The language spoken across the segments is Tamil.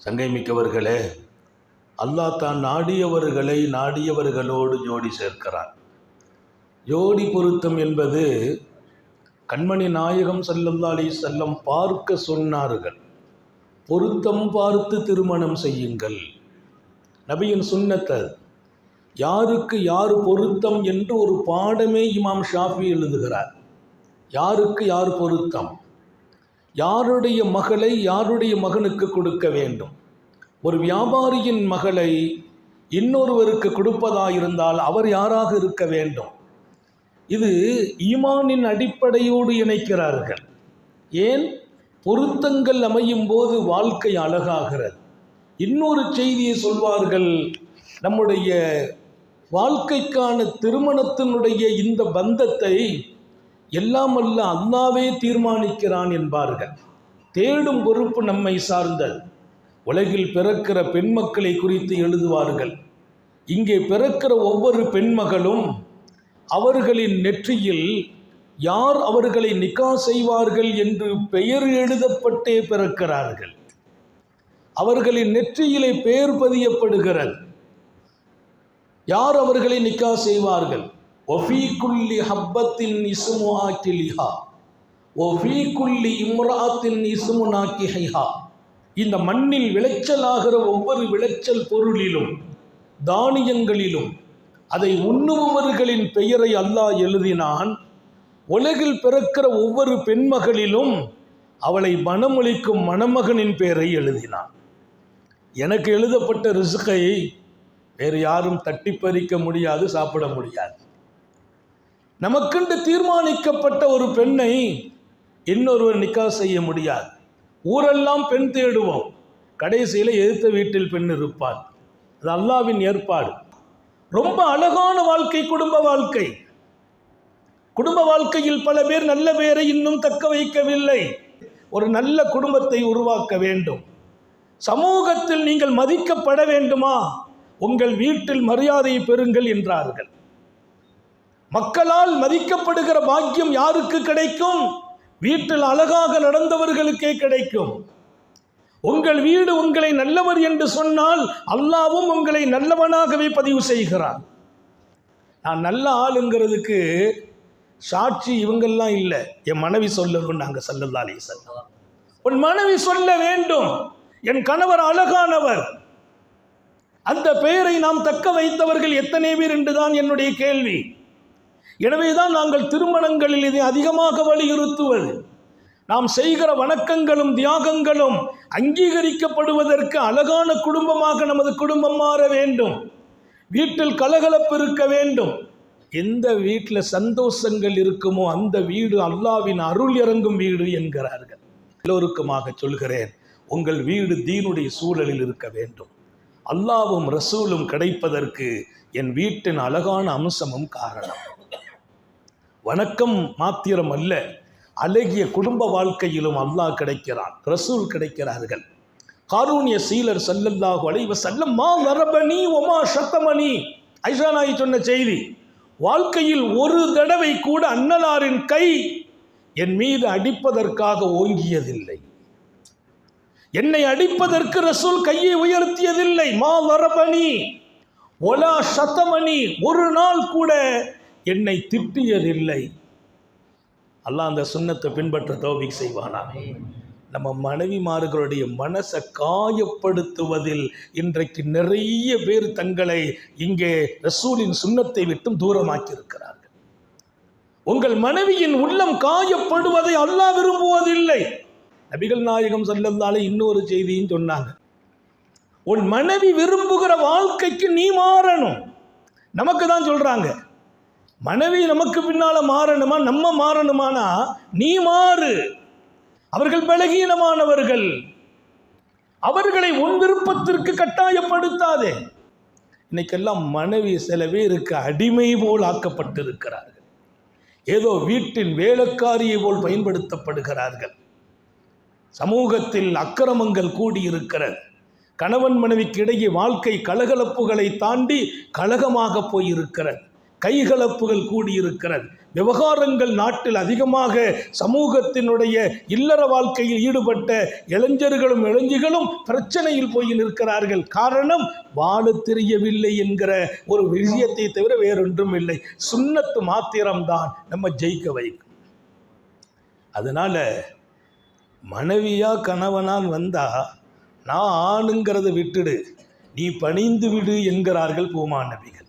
சங்கை மிக்கவர்களே அல்லாஹ் தான் நாடியவர்களை நாடியவர்களோடு ஜோடி சேர்க்கிறான். ஜோடி பொருத்தம் என்பது கண்மணி நாயகம் ஸல்லல்லாஹு செல்லம் பார்க்க சொன்னார்கள். பொருத்தம் பார்த்து திருமணம் செய்யுங்கள். நபியின் சுண்ணத்தை யாருக்கு யார் பொருத்தம் என்று ஒரு பாடமே இமாம் ஷாஃபி எழுதுகிறார். யாருக்கு யார் பொருத்தம்? யாருடைய மகளை யாருடைய மகனுக்கு கொடுக்க வேண்டும்? ஒரு வியாபாரியின் மகளை இன்னொருவருக்கு கொடுப்பதாயிருந்தால் அவர் யாராக இருக்க வேண்டும்? இது ஈமானின் அடிப்படையோடு இணைக்கிறார்கள். ஏன்? பொருத்தங்கள் அமையும் போது வாழ்க்கை அழகாகிறது. இன்னொரு செய்தியை சொல்வார்கள் நம்முடைய வாழ்க்கைக்கான திருமணத்தினுடைய இந்த பந்தத்தை எல்லாம் அல்ல அல்லாவே தீர்மானிக்கிறான் என்பார்கள். தேடும் பொறுப்பு நம்மை சார்ந்தது. உலகில் பிறக்கிற பெண் மக்களை குறித்து எழுதுவார்கள். இங்கே பிறக்கிற ஒவ்வொரு பெண்மகளும் அவர்களின் நெற்றியில் யார் அவர்களை நிக்கா செய்வார்கள் என்று பெயர் எழுதப்பட்டே பிறக்கிறார்கள். அவர்களின் நெற்றியிலே பெயர் பதியப்படுகிறது. யார் அவர்களை நிக்கா செய்வார்கள்? ஒஃபி குல்லி ஹப்பத்தின் இசுமு ஆக்கிலிஹா ஒஃபி குல்லி இம்ராத்தின் இசுமு நாக்கிஹைஹா இந்த மண்ணில் விளைச்சலாகிற ஒவ்வொரு விளைச்சல் பொருளிலும் தானியங்களிலும் அதை உண்ணுபவர்களின் பெயரை அல்லாஹ் எழுதினான். உலகில் பிறக்கிற ஒவ்வொரு பெண்மகளிலும் அவளை மனமொழிக்கும் மணமகனின் பெயரை எழுதினான். எனக்கு எழுதப்பட்ட ரிசுக்கை வேறு யாரும் தட்டி பறிக்க முடியாது சாப்பிட முடியாது. நமக்கென்று தீர்மானிக்கப்பட்ட ஒரு பெண்ணை இன்னொருவர் நிக்கா செய்ய முடியாது. ஊரெல்லாம் பெண் தேடுவோம். கடைசியில் எதிர்த்த வீட்டில் பெண் இருப்பாள். அது அல்லாவின் ஏற்பாடு. ரொம்ப அழகான வாழ்க்கை குடும்ப வாழ்க்கை. குடும்ப வாழ்க்கையில் பல பேர் நல்ல பேரை இன்னும் தக்க வைக்கவில்லை. ஒரு நல்ல குடும்பத்தை உருவாக்க வேண்டும். சமூகத்தில் நீங்கள் மதிக்கப்பட வேண்டுமா? உங்கள் வீட்டில் மரியாதையை பெறுங்கள் என்றார்கள். மக்களால் மதிக்கப்படுகிற பாக்கியம் யாருக்கு கிடைக்கும்? வீட்டில் அழகாக நடந்தவர்களுக்கே கிடைக்கும். உங்கள் வீடு உங்களை நல்லவர் என்று சொன்னால் அல்லாவும் உங்களை நல்லவனாகவே பதிவு செய்கிறான் நான் நல்ல ஆளுங்கிறதுக்கு சாட்சி இவங்கெல்லாம் இல்லை. என் மனைவி சொல்லணும் நாங்கள் சல்லல்லாலே செல்லம் உன் மனைவி சொல்ல வேண்டும். என் கணவர் அழகானவர். அந்த பெயரை நாம் தக்க வைத்தவர்கள் எத்தனை பேர் என்றுதான் என்னுடைய கேள்வி. எனவேதான் நாங்கள் திருமணங்களில் இதை அதிகமாக வலியுறுத்துவது. நாம் செய்கிற வணக்கங்களும் தியாகங்களும் அங்கீகரிக்கப்படுவதற்கு அழகான குடும்பமாக நமது குடும்பம் மாற வேண்டும். வீட்டில் கலகலப்பு இருக்க வேண்டும். எந்த வீட்டில் சந்தோஷங்கள் இருக்குமோ அந்த வீடு அல்லாவின் அருள் இறங்கும் வீடு என்கிறார்கள். எல்லோருக்குமாக சொல்கிறேன் உங்கள் வீடு தீனுடைய சூழலில் இருக்க வேண்டும். அல்லாவும் ரசூலும் கிடைப்பதற்கு என் வீட்டின் அழகான அம்சமும் காரணம். வணக்கம் மாத்திரம் அல்ல அழகிய குடும்ப வாழ்க்கையிலும் அல்லாஹ் கிடைக்கிறான் ரசூல் கிடைக்கிறார்கள். காரூணிய சீலர் சல்லல்லாஹு அலைவ செல்லம் மா நரபனி ஒமா சத்தமணி ஐஷா நாய் சொன்ன செய்தி வாழ்க்கையில் ஒரு தடவை கூட அன்னலாரின் கை என் மீது அடிப்பதற்காக ஓங்கியதில்லை. என்னை அடிப்பதற்கு ரசூல் கையை உயர்த்தியதில்லை. மா வரபணி ஒலா சத்தமணி ஒரு நாள் கூட என்னை திட்டியதில்லை. அல்லாஹ் அந்த சுண்ணத்தை பின்பற்ற தௌபிக் செய்வானா நம்ம மனைவிமார்களுடைய மனசை காயப்படுத்துவதில் இன்றைக்கு நிறைய பேர் தங்களை இங்கே ரசூலின் சுண்ணத்தை விட்டும் தூரமாக்கியிருக்கிறார்கள். உங்கள் மனைவியின் உள்ளம் காயப்படுவதை அல்லாஹ் விரும்புவதில்லை. நபிகள் நாயகம் சொல்லந்தாலே இன்னொரு செய்தியும் சொன்னாங்க. உன் மனைவி விரும்புகிற வாழ்க்கைக்கு நீ மாறணும். நமக்கு தான் சொல்றாங்க. மனைவி நமக்கு பின்னால் மாறணுமா? நம்ம மாறணுமானா? நீ மாறு. அவர்கள் பலகீனமானவர்கள். அவர்களை உன் விருப்பத்திற்கு கட்டாயப்படுத்தாதே. இன்னைக்கெல்லாம் மனைவி சில பேருக்கு அடிமை போல் ஆக்கப்பட்டிருக்கிறார்கள். ஏதோ வீட்டின் வேலைக்காரியை போல் பயன்படுத்தப்படுகிறார்கள். சமூகத்தில் அக்கிரமங்கள் கூடியிருக்கிறது. கணவன் மனைவிக்கு இடையே வாழ்க்கை கலகலப்புகளை தாண்டி கலகமாக போயிருக்கிறது. கைகலப்புகள் கூடியிருக்கிறது. விவகாரங்கள் நாட்டில் அதிகமாக சமூகத்தினுடைய இல்லற வாழ்க்கையில் ஈடுபட்ட இளைஞர்களும் இளைஞர்களும் பிரச்சனையில் போய் நிற்கிறார்கள். காரணம் வாழ தெரியவில்லை என்கிற ஒரு விஷயத்தை தவிர வேறொன்றும் இல்லை. சுண்ணத்து மாத்திரம்தான் நம்ம ஜெயிக்க வைக்கும். அதனால் மனைவியா கணவனால் வந்தா நான் ஆணுங்கிறத விட்டுடு நீ பணிந்து விடு என்கிறார்கள் பூமா நபிகள்.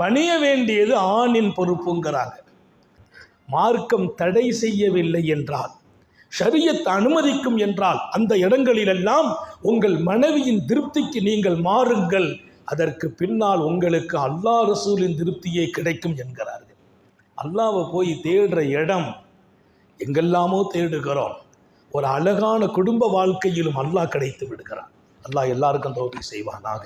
பணிய வேண்டியது ஆணின் பொறுப்புங்கிறாங்க. மார்க்கம் தடை செய்யவில்லை என்றால் ஷரியத் அனுமதிக்கும் என்றால் அந்த இடங்களிலெல்லாம் உங்கள் மனைவியின் திருப்திக்கு நீங்கள் மாறுங்கள். அதற்கு பின்னால் உங்களுக்கு அல்லாஹ் ரசூலின் திருப்தியே கிடைக்கும் என்கிறார்கள். அல்லாவை போய் தேடுற இடம் எங்கெல்லாமோ தேடுகிறோம். ஒரு அழகான குடும்ப வாழ்க்கையிலும் அல்லாஹ் கிடைத்து விடுகிறான். அல்லாஹ் எல்லாருக்கும் தோல்வி செய்வானாக.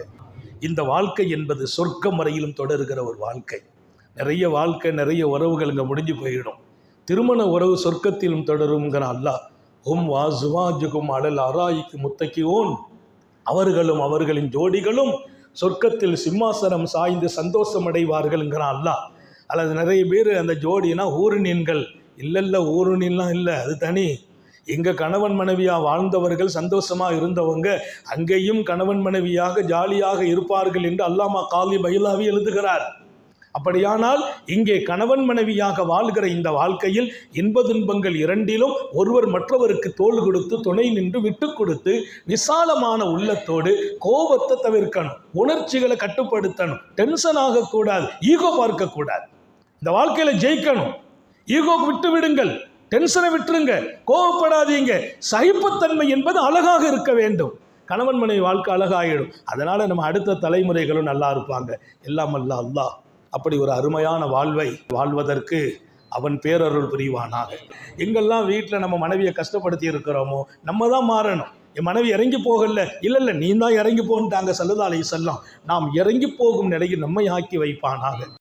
இந்த வாழ்க்கை என்பது சொர்க்கம் வரையிலும் தொடருகிற ஒரு வாழ்க்கை. நிறைய வாழ்க்கை நிறைய உறவுகள் இங்கே முடிஞ்சு போயிடும். திருமண உறவு சொர்க்கத்திலும் தொடருங்கிற அல்லாஹ் ஹும் வா ஜுவாஜுகும் அழல் அராய்க்கு முத்தக்கியோன் அவர்களும் அவர்களின் ஜோடிகளும் சொர்க்கத்தில் சிம்மாசனம் சாய்ந்து சந்தோஷம் அடைவார்கள்ங்கிறான் அல்லாஹ். அல்லது நிறைய பேர் அந்த ஜோடினா ஊருணின்கள். இல்லை இல்லை ஊருணின்லாம் இல்லை அது தனி. எங்க கணவன் மனைவியாக வாழ்ந்தவர்கள் சந்தோஷமா இருந்தவங்க அங்கேயும் கணவன் மனைவியாக ஜாலியாக இருப்பார்கள் என்று அல்லாமா காலி பயிலாவி எழுதுகிறார். அப்படியானால் இங்கே கணவன் மனைவியாக வாழ்கிற இந்த வாழ்க்கையில் இன்ப துன்பங்கள் இரண்டிலும் ஒருவர் மற்றவருக்கு தோள் கொடுத்து துணை நின்று விட்டு கொடுத்து விசாலமான உள்ளத்தோடு கோபத்தை தவிர்க்கணும் உணர்ச்சிகளை கட்டுப்படுத்தணும் டென்ஷன் ஆகக்கூடாது ஈகோ பார்க்கக்கூடாது. இந்த வாழ்க்கையில ஜெயிக்கணும். ஈகோ விட்டு விடுங்கள். டென்ஷனை விட்டுருங்க. கோவப்படாதீங்க. சகிப்புத்தன்மை என்பது அழகாக இருக்க வேண்டும். கணவன் மனைவி வாழ்க்கை அழகாகிடும் அதனால் நம்ம அடுத்த தலைமுறைகளும் நல்லா இருப்பாங்க. எல்லாம் அல்ல அல்லாஹ். அப்படி ஒரு அருமையான வாழ்வை வாழ்வதற்கு அவன் பேரருள் புரிவானாக. எங்கெல்லாம் வீட்டில் நம்ம மனைவியை கஷ்டப்படுத்தி இருக்கிறோமோ நம்ம தான் மாறணும். என் மனைவி இறங்கி போகல. இல்லை இல்லை நீ தான் இறங்கி போன்ட்டாங்க சல்லுதாலை செல்லம் நாம் இறங்கி போகும் நிலையில் நம்மை ஆக்கி வைப்பானாக.